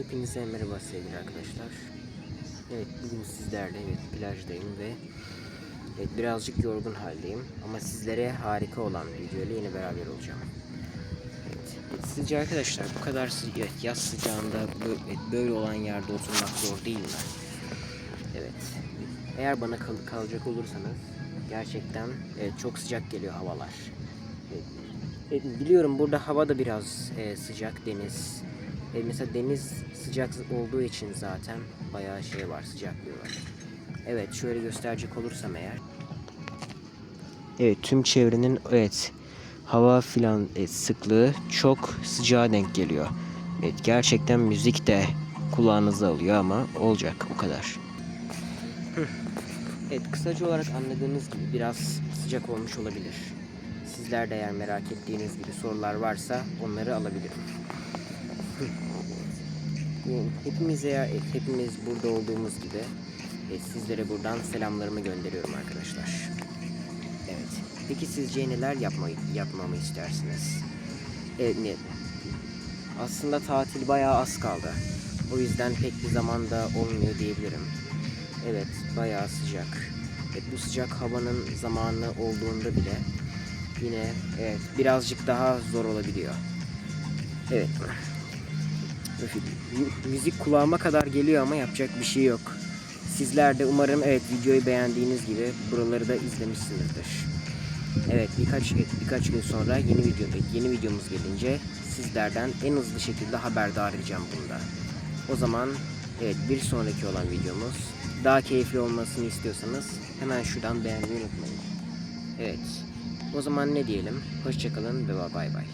Hepinize merhaba sevgili arkadaşlar. Evet bugün sizlerle evet plajdayım ve evet, birazcık yorgun haldeyim ama sizlere harika olan bir video ile yine beraber olacağım. Evet, evet, sizce arkadaşlar bu kadar sı- evet, yaz sıcağında bö- evet, böyle olan yerde oturmak zor değil mi? Evet. Eğer bana kal- kalacak olursanız gerçekten evet, çok sıcak geliyor havalar. Evet, Evet, biliyorum burada hava da biraz e, sıcak deniz. E, mesela deniz sıcak olduğu için zaten bayağı şey var sıcaklığı var. Evet şöyle gösterecek olursam eğer. Evet tüm çevrenin evet hava filan e, sıklığı çok sıcağa denk geliyor. Evet gerçekten müzik de kulağınıza alıyor ama olacak o kadar. Evet kısaca olarak anladığınız gibi biraz sıcak olmuş olabilir. Sizler de eğer merak ettiğiniz gibi sorular varsa onları alabilirim. Hepimiz eğer hepimiz burada olduğumuz gibi e, sizlere buradan selamlarımı gönderiyorum arkadaşlar. Evet. Peki sizce neler yapmayı yapmamı istersiniz? Evet, ne? Aslında tatil bayağı az kaldı. O yüzden pek bir zaman da olmuyor diyebilirim. Evet, bayağı sıcak. Evet, bu sıcak havanın zamanı olduğunda bile yine evet birazcık daha zor olabiliyor. Evet. Müzik kulağıma kadar geliyor ama yapacak bir şey yok. Sizler de umarım evet videoyu beğendiğiniz gibi buraları da izlemişsinizdir. Evet birkaç birkaç gün sonra yeni video yeni videomuz gelince sizlerden en hızlı şekilde haberdar edeceğim bunda. O zaman evet bir sonraki olan videomuz daha keyifli olmasını istiyorsanız hemen şuradan beğenmeyi unutmayın. Evet. O zaman ne diyelim? Hoşçakalın ve bay bay.